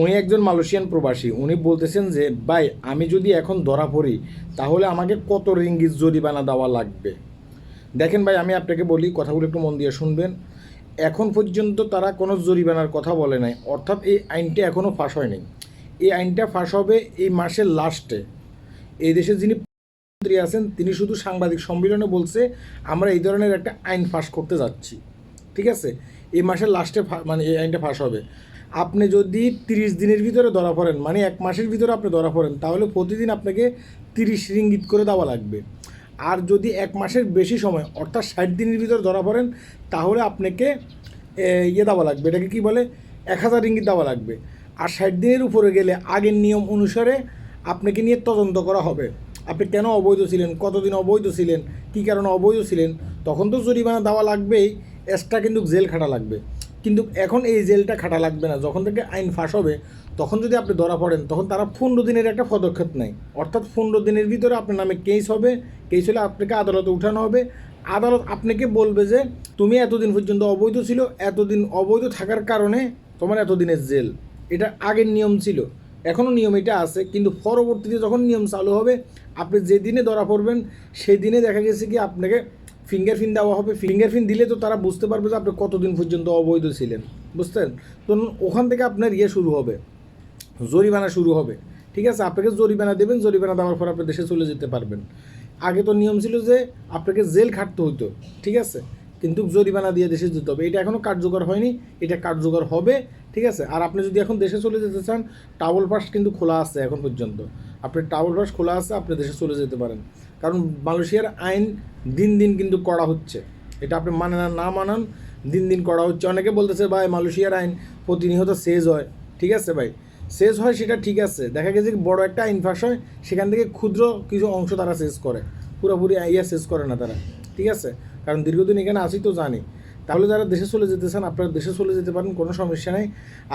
উনি একজন মালয়েশিয়ান প্রবাসী। উনি বলতেছেন যে, ভাই, আমি যদি এখন ধরা পড়ি, তাহলে আমাকে কত রিঙ্গিত জরিমানা দেওয়া লাগবে? দেখেন ভাই, আমি আপনাকে বলি, কথাগুলো একটু মন দিয়ে শুনবেন। এখন পর্যন্ত তারা কোনো জরিমানার কথা বলে নাই। অর্থাৎ এই আইনটা এখনও ফাঁস হয়নি। এই আইনটা ফাঁস হবে এই মাসের লাস্টে। এই দেশে যিনি মন্ত্রী আছেন, তিনি শুধু সাংবাদিক সম্মেলনে বলছে, আমরা এই ধরনের একটা আইন ফাঁস করতে যাচ্ছি। ঠিক আছে? এই মাসের লাস্টে মানে এই আইনটা ফাঁস হবে। আপনি যদি তিরিশ দিনের ভিতরে ধরা পড়েন মানে এক মাসের ভিতরে আপনি ধরা পড়েন, তাহলে প্রতিদিন আপনাকে তিরিশ রিঙ্গিত করে দেওয়া লাগবে। আর যদি এক মাসের বেশি সময়, অর্থাৎ ষাট দিনের ভিতরে ধরা পড়েন, তাহলে আপনাকে ইয়ে দেওয়া লাগবে, এটাকে কি বলে? এক হাজার রিঙ্গিত দেওয়া লাগবে। আর ষাট দিনের উপরে গেলে আগের নিয়ম অনুসারে আপনাকে নিয়ে তদন্ত করা হবে। আপনি কেন অবৈধ ছিলেন? কতদিন অবৈধ ছিলেন? কী কারণে অবৈধ ছিলেন? তখন তো জরিমানা দেওয়া লাগবেই, এক্সট্রা কিন্তু জেল খাটা লাগবে। কিন্তু এখন এই জেলটা খাটা লাগবে না। যখন থেকে আইন ফাঁস হবে, তখন যদি আপনি ধরা পড়েন, তখন তারা পনেরো দিনের একটা পদক্ষেপ নেয়। অর্থাৎ পনেরো দিনের ভিতরে আপনার নামে কেস হবে কেস হলে আপনাকে আদালতে উঠানো হবে। আদালত আপনাকে বলবে যে, তুমি এতদিন পর্যন্ত অবৈধ ছিল, এতদিন অবৈধ থাকার কারণে তোমার এতদিনের জেল। এটা আগের নিয়ম ছিল। এখনও নিয়ম এটা আছে, কিন্তু পরবর্তীতে যখন নিয়ম চালু হবে, আপনি যে দিনে ধরা পড়বেন সেই দিনে দেখা গেছে কি আপনাকে ফিঙ্গারপ্রিন্ট দেওয়া হবে। ফিঙ্গারপ্রিন্ট দিলে তো তারা বুঝতে পারবে যে আপনি কতদিন পর্যন্ত অবৈধ ছিলেন। বুঝতেন তো ওখান থেকে আপনার ইয়ে শুরু হবে। জরিমানা শুরু হবে। ঠিক আছে? আপনাকে জরিমানা দেবেন, জরিমানা দেওয়ার পর আপনি দেশে চলে যেতে পারবেন। আগে তো নিয়ম ছিল যে আপনাকে জেল খাটতে হইতো। ঠিক আছে? কিন্তু জরিমানা দিয়ে দেশে যেতে হবে। এটা এখনও কার্যকর হয়নি। এটা কার্যকর হবে। ঠিক আছে? আর আপনি যদি এখন দেশে চলে যেতে চান, টাওয়াল পাস কিন্তু খোলা আছে এখন পর্যন্ত। আপনার টাওয়াল পাস খোলা আছে, আপনি দেশে চলে যেতে পারেন। কারণ মালয়েশিয়ার আইন দিন দিন কিন্তু করা হচ্ছে। এটা আপনি মানেন না মানান, দিন দিন করা হচ্ছে। অনেকে বলতেছে, ভাই, মালয়েশিয়ার আইন প্রতিনিয়ত শেষ হয়। ঠিক আছে ভাই, শেষ হয় সেটা ঠিক আছে। দেখা গেছে বড় একটা আইন ফাঁস হয়, সেখান থেকে ক্ষুদ্র কিছু অংশ তারা শেষ করে। পুরোপুরি ইয়া শেষ করে না তারা। ঠিক আছে? কারণ দীর্ঘদিন এখানে আসি তো জানি। তাহলে যারা দেশে চলে যেতে চান আপনারা দেশে চলে যেতে পারেন, কোনো সমস্যা নেই।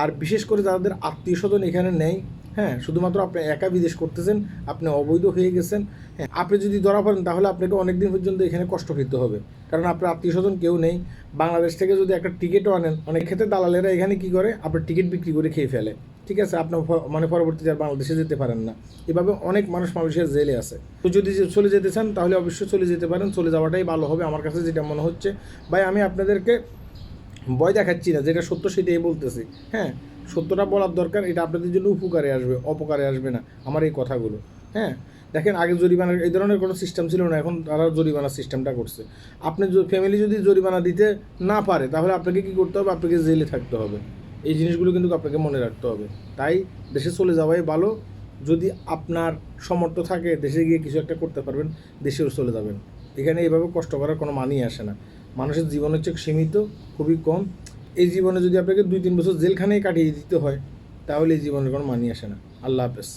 আর বিশেষ করে যাদের আত্মীয় স্বজন এখানে নেই হ্যাঁ শুধুমাত্র আপনি একা বিদেশ করতেছেন, আপনি অবৈধ হয়ে গেছেন। হ্যাঁ আপনি যদি ধরা পড়েন, তাহলে আপনাকে অনেক দিন পর্যন্ত এখানে কষ্ট পেতে হবে। কারণ আপনার আত্মীয় স্বজন কেউ নেই। বাংলাদেশ থেকে যদি একটা টিকিটও আনেন, অনেক ক্ষেত্রে দালালেরা এখানে কি করে? আপনার টিকিট বিক্রি করে খেয়ে ফেলে। ঠিক আছে? আপনার মানে পরবর্তীতে আর বাংলাদেশে যেতে পারেন না। এভাবে অনেক মানুষ মানুষের জেলে আছে। তো যদি চলে যেতে চান, তাহলে অবশ্যই চলে যেতে পারেন। চলে যাওয়াটাই ভালো হবে আমার কাছে যেটা মনে হচ্ছে। ভাই, আমি আপনাদেরকে ভয় দেখাচ্ছি না, যেটা সত্য সেটাই বলতেছি। হ্যাঁ সত্যটা বলার দরকার, এটা আপনাদের জন্য উপকারে আসবে, অপকারে আসবে না, আমার এই কথাগুলো। হ্যাঁ? দেখেন, আগে জরিমানার, এই ধরনের কোনো সিস্টেম ছিল না, এখন তারা জরিমানার সিস্টেমটা করছে। আপনি ফ্যামিলি যদি জরিমানা দিতে না পারে, তাহলে আপনাকে কী করতে হবে? আপনাকে জেলে থাকতে হবে। এই জিনিসগুলো কিন্তু আপনাকে মনে রাখতে হবে। তাই দেশে চলে যাওয়াই ভালো। যদি আপনার সমর্থ থাকে, দেশে গিয়ে কিছু একটা করতে পারবেন, দেশেও চলে যাবেন। এখানে এইভাবে কষ্ট করার কোনো মানই আসে না। মানুষের জীবন হচ্ছে সীমিত, খুবই কম। এই জীবনে যদি আপনাকে দুই তিন বছর জেলখানেই কাটিয়ে দিতে হয়, তাহলে এই জীবনের কোনো মানি আসে না। আল্লাহ হাফেজ।